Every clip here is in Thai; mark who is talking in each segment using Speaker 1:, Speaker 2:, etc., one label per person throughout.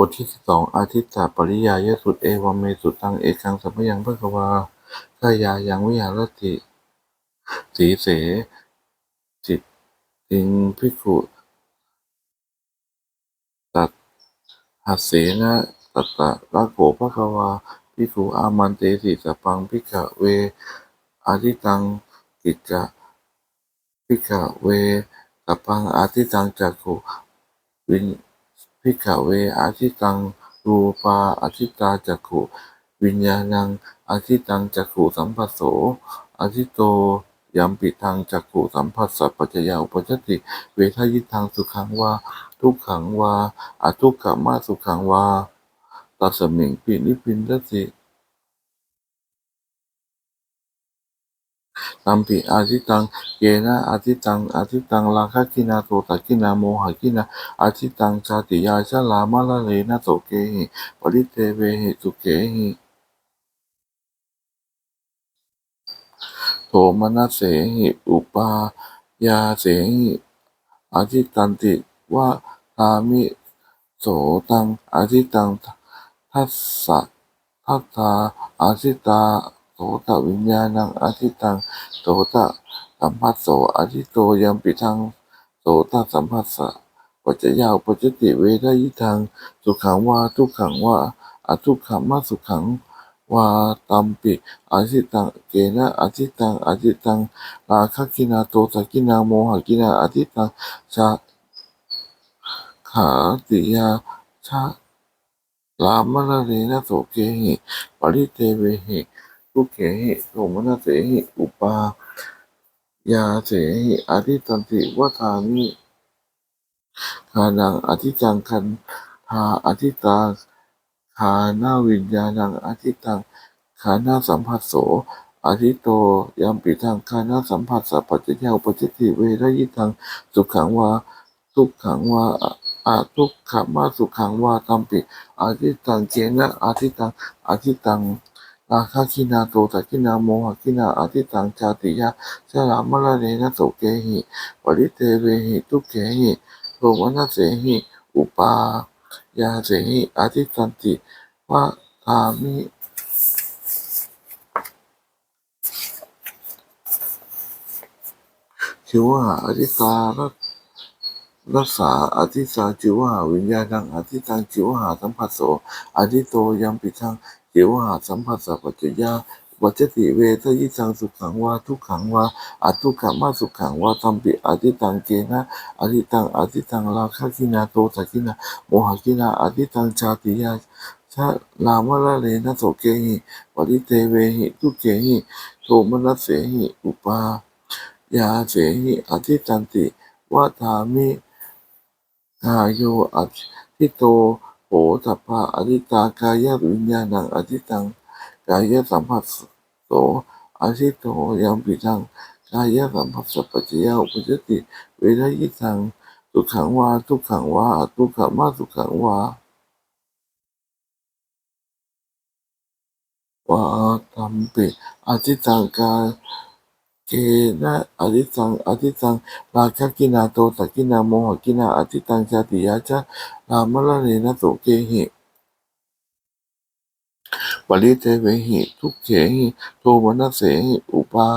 Speaker 1: บทที่สิบสองอาทิตตปริยายสุตเอวัมเมสุตังเอกังสัมยังพระกวาทายายังวิหารติสีเส จิตติงพิกขุตัดหัสเสนะตัตตะระโกภะคะวาพิกขุอามันเตสิสปังพิกขเว อาทิตังกิจจะพิกขเวสปังอาทิตังจักขุวิน พิกเวอาทิตังรูปาอาทิตาจักขุ วิญญาณังอาทิตังจักขุสัมปัสโสอาทิโตยัมปิทังจักขุสัมผัสสะปัจจยาอุปจติ เวทายิทังสุขังวาทุกขังวาอทุกขมาสุขังวาตัสมิงปินิพินทสิ ตัมปิอาทิตังเยนะอาทิตังอาทิตังราคะกินาโตตะกินาโมหกินาอาทิตังชาติยาชลามะละเลนะโสเกหิปริเทเวหิสุเกหิโทมนัสเสหิอุปายาเสหิอาทิตันติวะทามิโสตังอาทิตังทัสสะทัตตาอาทิตา โสตวิญญาณังอาทิตังโสตสัมผัสโสอาทิโตยัมปิทังโสตสัมผัสสะปัจจยาวปัจจติเวทยิทังสุขังวาทุกขังวาอทุกขมาสุขังวาตัมปิอาทิตังเกนะอาทิตังอาทิตังราคกินาโตตกินาโมหกินาอาทิตังชาขาติยาชาลามะละเรนะโสเกหิปริเทเวหิ ทุเกหิโสมนัสเสหิอุปายาเสหิอาทิตันติวัฏามิคานังอธิจังคันธาอธิตาคานาวิญญาณังอธิตังคานาสัมผัสโสอาทิโตยัมปิทังคานาสัมผัสสะปัจจยาปจิติเวรยิทังสุขังวาทุกขังวาอาทุกขมาสุขังวาตัมปิอาทิตังเจนะอาทิตังอาทิตัง ราคาคินาโตตะคินาโมหคินาอาทิตังชาติยาชรามะละเนนะโสเกหิปริเทเวหิทุกเกหิโทมนัสเสหิอุปายาเสหิอาทิตันติวะทามิชิวหาอธิตารักรักษาอธิสาจิวหาวิญญาณังอธิตังจิวหาสัมผัสโสอธิโตยัมปิทังจิวหาสัมผัสสะปัจจยาวัจติเวทยิสังสุขังวาทุกขังวาอทุกขมาสุขังวาตัมปิอธิตังเกนะอธิตังอธิตังราคะกินาโตสักินาโมหกินาอธิตังชาติยาชาลามะละเลนะโสเกหิปริเทเวหิทุเกหิโทมนัสเสหิอุปายาเสหิอธิตันติวะทามิกายโยอธิโต โหตัพพะอธิตากายวิญญาณังอธิตังกายสัมผัสโสอธิโตยัมปิทังกายสัมผัสสะปัจจยาอุปจติ เวทยิทังสุขังวาทุกขังวาทุกขมาสุขังวาวาตัมปิอธิตังกาย เกนะอธิตังอธิตังราคะกินาโตตะกินาโมหกินาอธิตังชาติยาชะรามะละเนนะโสเกหิปริเทเวหิทุกเขหิโทมนัสเสหิอุปา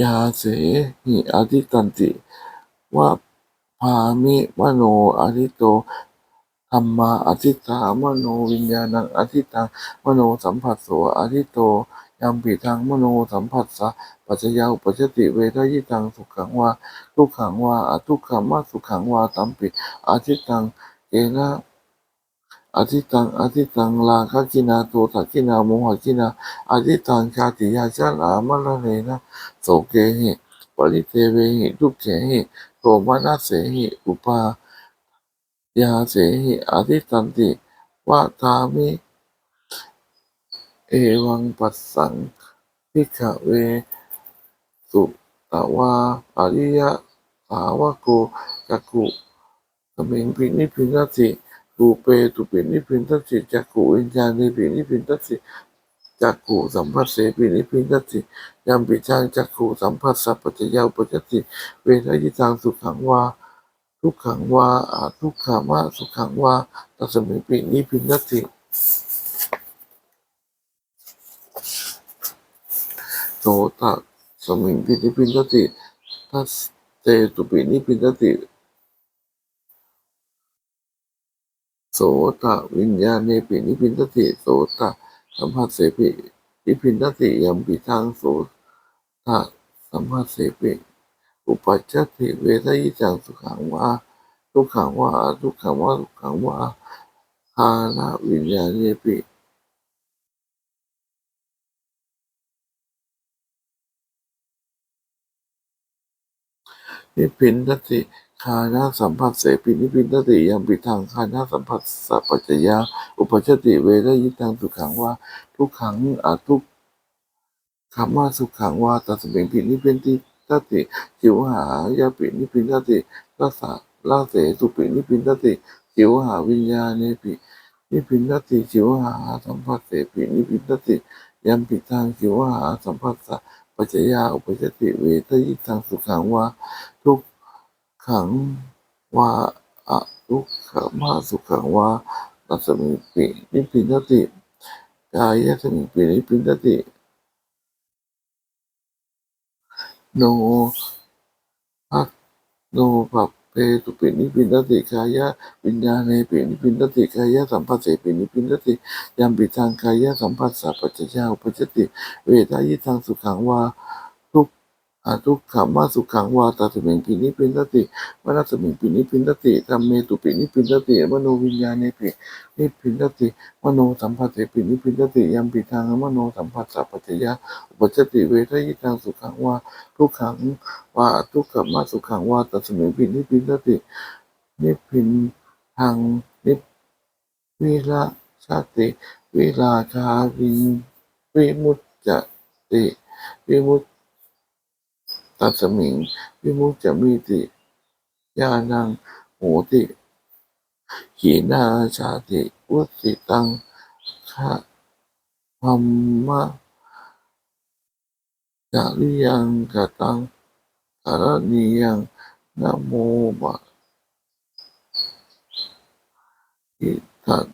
Speaker 1: ยาเสหิอธิตันติวะพามิมโนอธิโตธรรมาอธิตามโนวิญญาณังอธิตังมโนสัมผัสโสอธิโต ยัมปิทังมโนสัมผัสสะปัจจยาอุปจติเวทยิตังสุขังวาทุกขังวาอทุกขมาสุขังวาตัมปิอาทิตังเกนะอาทิตังอาทิตังลาคกินาโตตะกินาโมหกินาอาทิตังชาติยาชาลามะละเนนะโสเกหิปริเทเวหิทุกเขหิโทมนัสเสหิอุปายาเสหิอาทิตันติวะทามิ เอวังปัสสังพิกขเว สุตวาอริยะสาวโกจักขุสมิงพินิพินัสสิรูเปตุปินิพินัสสิจักขุวิญญาณิปินิพินัสสิจักขุสัมผัสเสปินิพินัสสิยามปิชังจักขุสัมผัสสัพพะยาอุปจติเวทยิตังสุขังวาทุกขังวาอาทุกขามะสุขังวาตัสมิงปินิพินนติ โสตะสมิงปินิพินนติทัสเตตุปินิพินนติโสตวิญญาณเนปินิพินนติโสตสัมผัสเสปินิพินนติยัมปิทางโสตสัมผัสเสปิอุปัจจติเวทยิจังสุขังวาทุกขังวาทุกขังวาทุกขังวาหานาวิญญาณเนปิ นิพินทติคานาสัมผัสเสปินิพินทติยังปิทางคานาสัมผัสสัพพัจยา อุปชติเวรยิตังสุขังว่า ทุกขังอาทุกขมมาสุขังว่าตัสมิงปินิพินติทติจิวหายาปินิพินทติลาสะลาเสสุปินิพินทติจิวหาวิญญาเนปินิพินทติจิวหาสัมผัสเสปินิพินทติยังปิทางจิวหาสัมผัสสะปัจจยาอุปชติเวทยิตังสุขังว่า ขังวาอะทุกขมาสุขังวาตัสมิปินิพินติกายสมิปินิพินติ โนภัสโนปัปเปตุปินิพินติกายะวิญญาณเนปินิพินติกายะสัมปัสเสปินิพินติยามปิทางกายะสัมปัสสะปัจจยาอุปจจติ เวทายิทางสุขังวา อาทุกขมาสุขังวาตาสมิงปินิพพินติมนัสมิงปินิพินทติธรรมเมตุปินิพินทติมโนวิญญาณเนปินิพินทติมโนสัมผัสเสปินิพินทติยัมปิทางมโนสัมผัสสัพพัจจยะอุปจจติเวทยิตังสุขังวาทุกขังวาทุกขมาสุขังวาตัสมิงปินิพินทตินิพินทางนิวิราชาติวิราชาวินวิมุตจติวิมุต ตัสมิงวิมุตจมิติญาณังโหติขีนาชาติวุติตังคะพัมมะจาริยังกตังกรณียังนโมบะอิทัต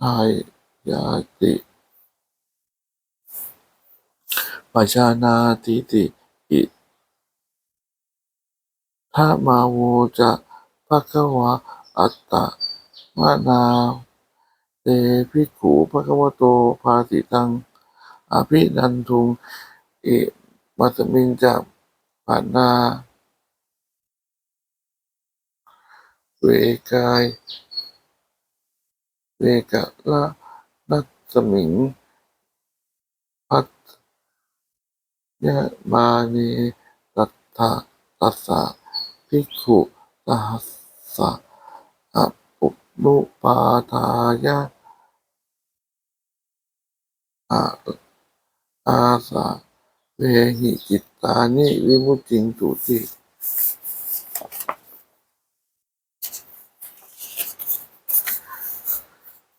Speaker 1: ทายยาติปัจจานาทิติอิ ทามาโวจะภะคะวะอัตตะมะนาเตภิกขุภะคะวะโตภาสิตังอภินันทุงอิมัสมิงจะปานาเวกายเวกะละนัสมิง พัทยะมานีตัตถะตัสสะ ภิกขุสหัสสะอะปุนุปาทายะอะอาสะเวหิจิตตานิวิมุติงตุติ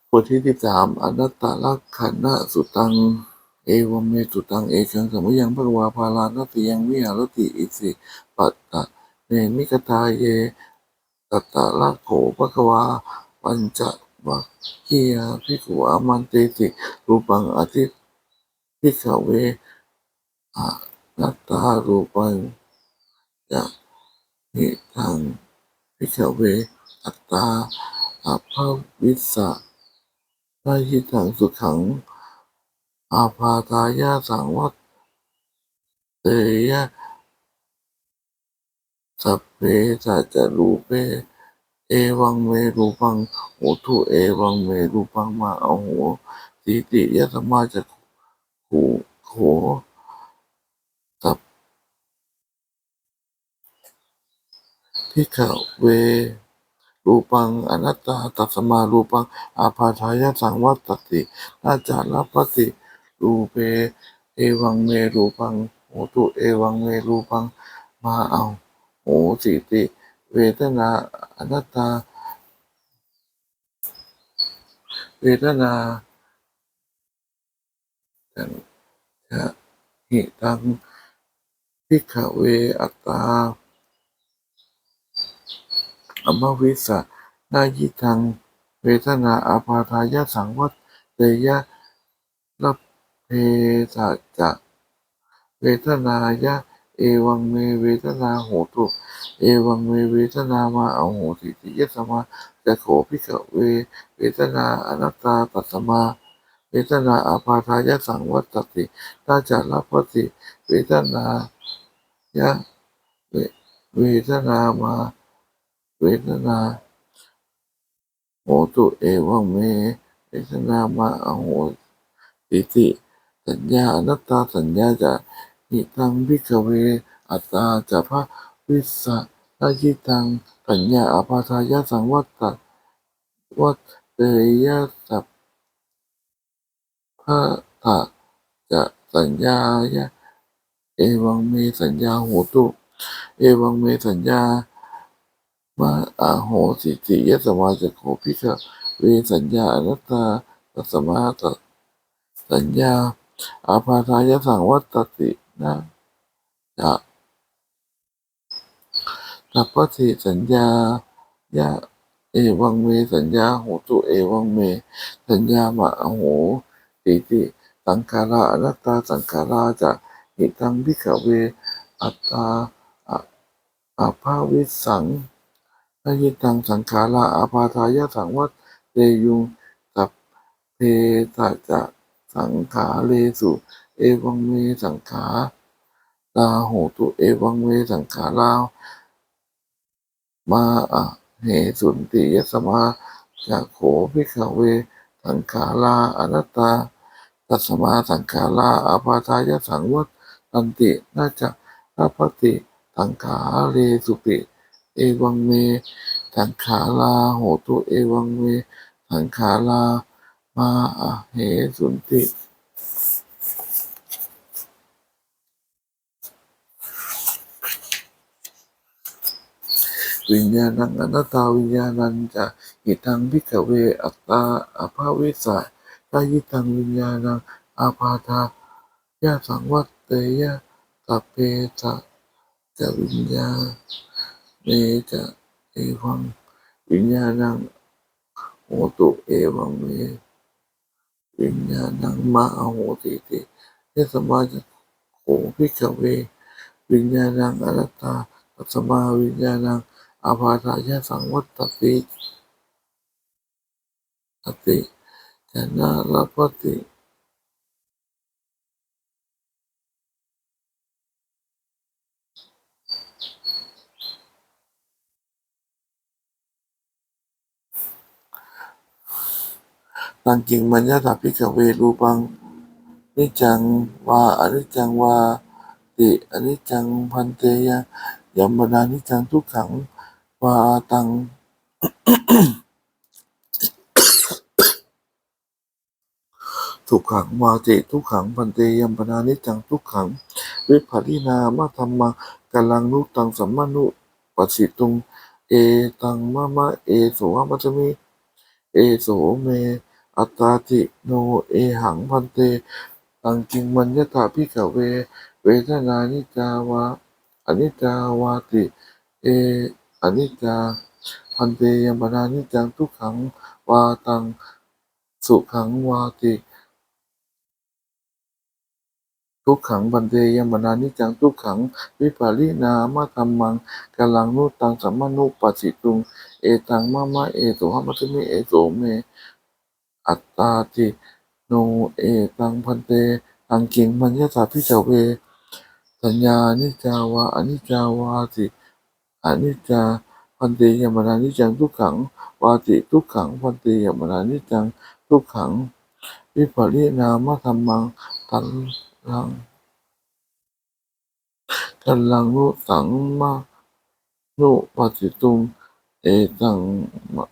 Speaker 1: บทที่สิบสามอนัตตลักขันนะสุตัง เอวเมตุตังเอกังสมยังภควาภาลานัตติยังวิหารติอิสิปัตตะ เนมิกตาเยตัตตะลักโขภควา ปัญจวัคคียาภิกขุอามันเตติรูปังอธิภิกขเวอะนัตตารูปังจะหิทังภิกขเวอัตตาอาภาวิสสะพระหิทังสุขัง อาพาทายาสังวัตเตยะ สัพเพสัจจรูเปเอวังเมรูปังโหตุเอวังเมรูปังมาเอาโหสีติยะธรรมาจะหูโขสัพพิขเวรูปังอนัตตาตัสมารูปังอาพาทายาสังวัตตินาจาราปติรูเปเอวังเมรูปังโหตุเอวังเมรูปังมาเอา โหสิติ เวทนาอนัตตา เวทนาจันทะหิตังพิกเวอัตตาอมวิสสะนายิทัง เวทนาอาปาทายะสังวัตเตยะรับเพสะจะเวทนายะ เอวังเมเวทนาโหตุเอวังเมเวทนามาเอาโหติติยสมาจะโขพิกเว เวทนาอนัตตาปัสมา เวทนาอาปาทายสังวัตตินาจะรับปติ เวทนายะเวเวทนามา เวทนาโหตุเอวังเม เวทนามาเอาโหติติ สัญญาอนัตตาสัญญาจะ หิตังพิกเว อัตตาจะพระวิสะนายิตังสัญญาอาปาทายะสังวัตตวัตเตยะสัพพะทะจะสัญญายะเอวังเมสัญญาโหตุเอวังเมสัญญามาอาโหสิติยะสมาจะโขพิกเวสัญญาอนัตตาตสมาตสัญญาอาปาทายะสังวัตติ นะจะตัพพติสัญญายะเอวังเม สัญญาโหตุเอวังเม สัญญามาโหติติสังขาราอนัตตาสังขาราจะหิตังพิกเว อัตตาอาภาวิสังนายิตังสังขาราอาปาทายะสังวัตเตยุงสัพเพตจะสังขาเลสุ เอวังเมสังขาราโหตุเอวังเมสังขารามาอะเหสุนติยสมาจะโขพิกเว สังขาราอนัตตาตัสมาสังขาราอาปาทายสังวัตตันติน่าจะรัพติสังขาเรสุปิเอวังเมสังขาราโหตุเอวังเมสังขารามาอะเหสุนติ วิญญาณังอนัตตาวิญญาณังจะหิตังพิกเวอัตตาอภาวิสะตายิตังวิญญาณังอาปาทายะสังวัตเตยะสัเพตะจะวิญญาเมจะเอวังวิญญาณังโหตุเอวังเมวิญญาณังมาอโหติติเยสมาจะโขพิกเว วิญญาณังอนัตตา ตัสมาวิญญาณังอาภาทายะสังวัตติตติจนาลปติตังกิงมัญญาตาพิกเวรูปังนิจจังวาอนิจจังวาติอนิจจังพันเตยะ ยัมมนานิจังทุกขังวาตังทุกขังวาติทุกขังพันเตยัมปนานิจังทุกขังวิภารินามาธรรมังกาลังนุตังสัมมานุปัสสิตุงเอตังมะมะเอโสมัจมิเอโสเมอัตตาติโนเอหังพันเตตังกิงมัญญตาพิกเว เวทนานิจาวา อนิจจาวาติ เออนิจจาพันเตยัมปนานิจังทุกขังวาตัง สุขังวาติ ทุกขังบันเทยมนานิจังทุกขัง วิปารินามาธรรมังกาลังนุตังสัมมานุปัสสิตุง เอตังมะมะเอโสหมัตมิเอโสเม อัตตาติโนเอตังพันเตตังกิงมัญญาตาพิจเว สัญญานิจจาวาอนิจจาวาติอนิจจาพันเตยมนานิจังทุกขัง วาติทุกขังพันเตยมนานิจังทุกขัง วิปารินามธรรมังตันลังกัลลังนุสังมานุปัสสิตุงเอตังมะ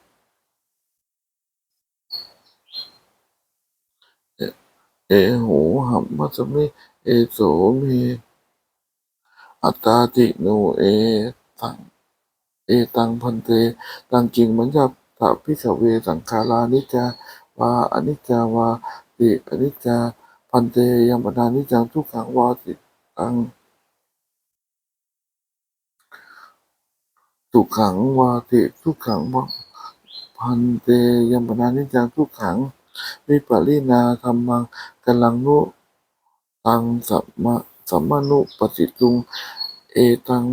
Speaker 1: เอโหหัมมัสมิเอโสเม อัตตาติโนเอตังเอตังพันเตตังกิงมัญญาตาพิขเวสังขารานิจาวาอนิจจาวาติอนิจจาพันเตยมปนานิจังทุกขังวาติตังสุขังวาติทุกขังวะพันเตยมปนานิจังทุกขังวิปรินาธรรมังกัลลังนุตังสัมมา สัมมานุปฏิตุงเอตัง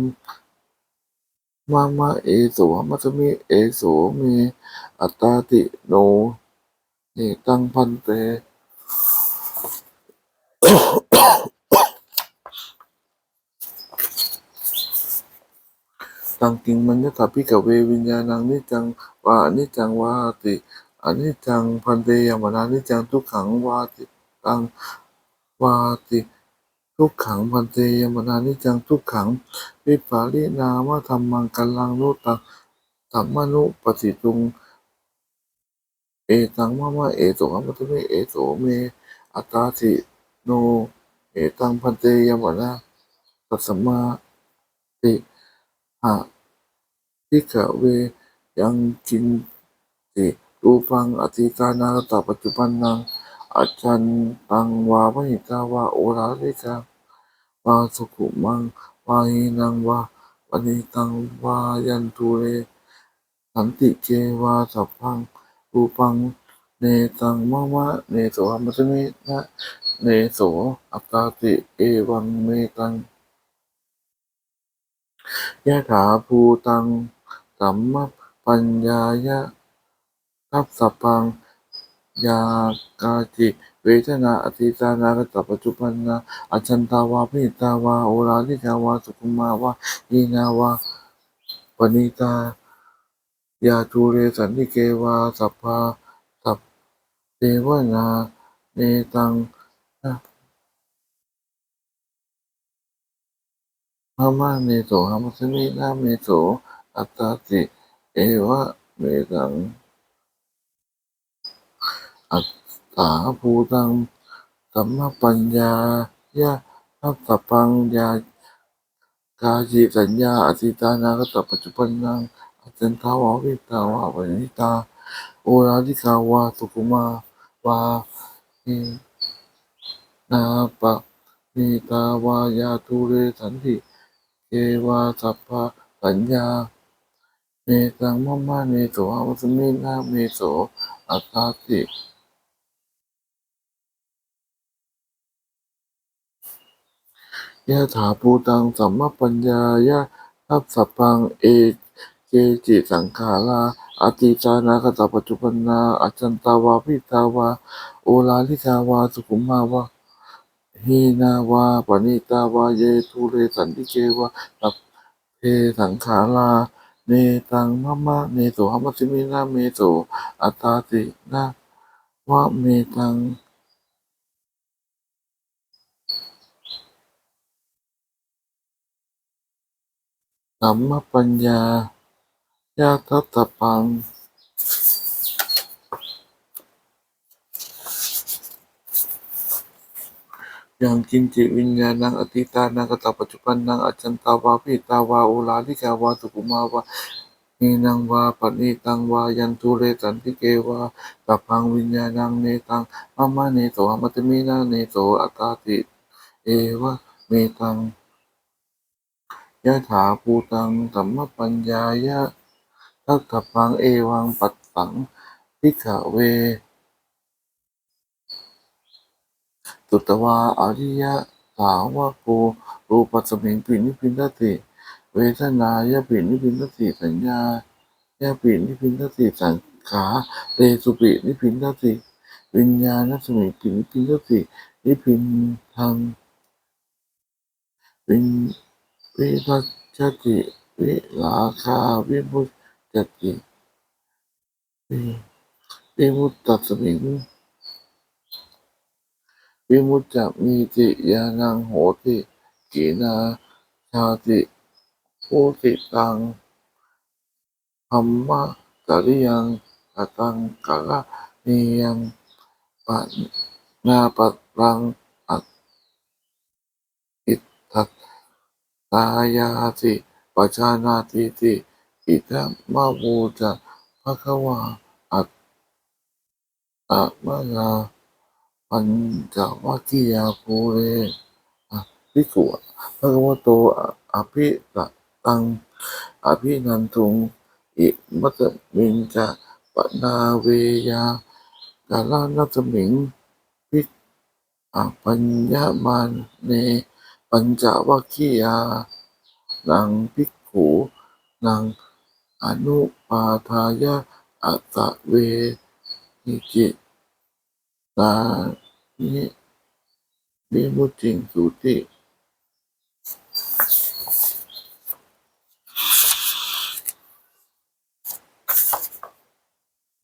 Speaker 1: มามะเอโสมัสมิเอโสเมอัตตาติโนเอตังพันเตตังกิงมัญญตาพิกเววิญญาณังนิจจังวานิจจังวาติอันิจจังพันเตยมนานิจังทุกขังวาติตังวาติ ทุกขังพันเตยมนานิจังทุกขัง วิปารินามธรรมังกัลลังโนตังสัมมนุปฏิตุง เอตังมะมะเอโสมัตเมเอโสเม อัตตาติโน เอตังพันเตยมนาตัสสมาติหะพิกเวยังกินติรูปังอธิตานาตปัจจุบันนัง อาจันตังวามหิตาวาโอราลิกาวาสุขุมังวาหินังวาวันนิตังวายันตุเรสันติเกวาสัพพังรูปังเนตังมะมะเนโสหัมมสมินะเนโสอัตตาติเอวังเมตังยะถาภูตังสัมมปัญญายะทัพสพพัง ยากาจิ เวทนาอธิตานากตปัจจุบันนาอจันตาวาพิตาวาโอราลิกาวาสุขุมาวายีนาวาปณิตายาทูเรสันติเกวาสัพพาสัพเทวนาเนตังพมาเนโสหัมสมินาเมโสอัตตาติ เอวะเมตัง อัตถาภูตังสัมมาปัญญายะทัพสปังยากาจิสัญญาอธิตานาคตปัจจุบันนังอาจันทาวาวิตาวาปณิตา โอราธิกาวาสุขุมาวาหินาปะนิตาวายาทุเรสันติเกวาสัพพะสัญญาเมตังมะมะเนโสอาวัสมินาเมโสอัตตาติ ยะถาภูตังสัมมปัญญายะทัพสัพพังเอเกจิสังขาราอติจานาคตปัจจุบันนาอาจันตาวาพิตาวาโอลาลิกาวาสุขุมาวาหีนาวาปณิตาวาเยทุเรสันติเกวาตัพเพสังขาราเนตังมะมะเนโสหัมมสิมินาเมโสอัตตาตินาวะเมตัง สัมมปัญญายาทัตตปัง ยังกินจิตวิญญาณังอติตานังกตปัจจุบันนังอจันตาวาพิตาวาโอลาลิกาวาสุขุมาวานีนังวาปณิตังวายันทุเรสันติเกวาตัพังวิญญาณังเนตังมะมะเนโสหมัตมินาเนโสอัตตาติเอวะเมตัง ยะถาภูตังสัมมปัญญายะทัตถังเอวังปัตตังพิกเวสุตวาอริยะสาวกโกรูปัสมิงปินิพินทติ เวทนายะปินิพินทติสัญญายะปินิพินทติสังขาเรสุปินิพินทติ วิญญาณสมิงปินิพินทตินิพินทังวิน วิรัชติวิลาคาวิมุตจติวิวิมุตตัสมิงวิมุตจะมีติยานังโหติกีนาชาติโหติตังธรรมะจริยังกตังกะละนิยังปะนาปัรังอัตอิทธัต ตายาติปัจจานาติติอิทัมมาบูจะภะคะวาอัตอะมะนาปัญจวัคคียาภูเรอะภิกขุพระกวโตอะอภิตะตังอภินันทุงอิมัตมิงจะปนาเวยากาลานัตมิงพิกอปัญญามานเน ปัญจวัคคียานังภิกขุนังอนุปาทายะอัตเวนิจิตานิวิมุจิงสุติ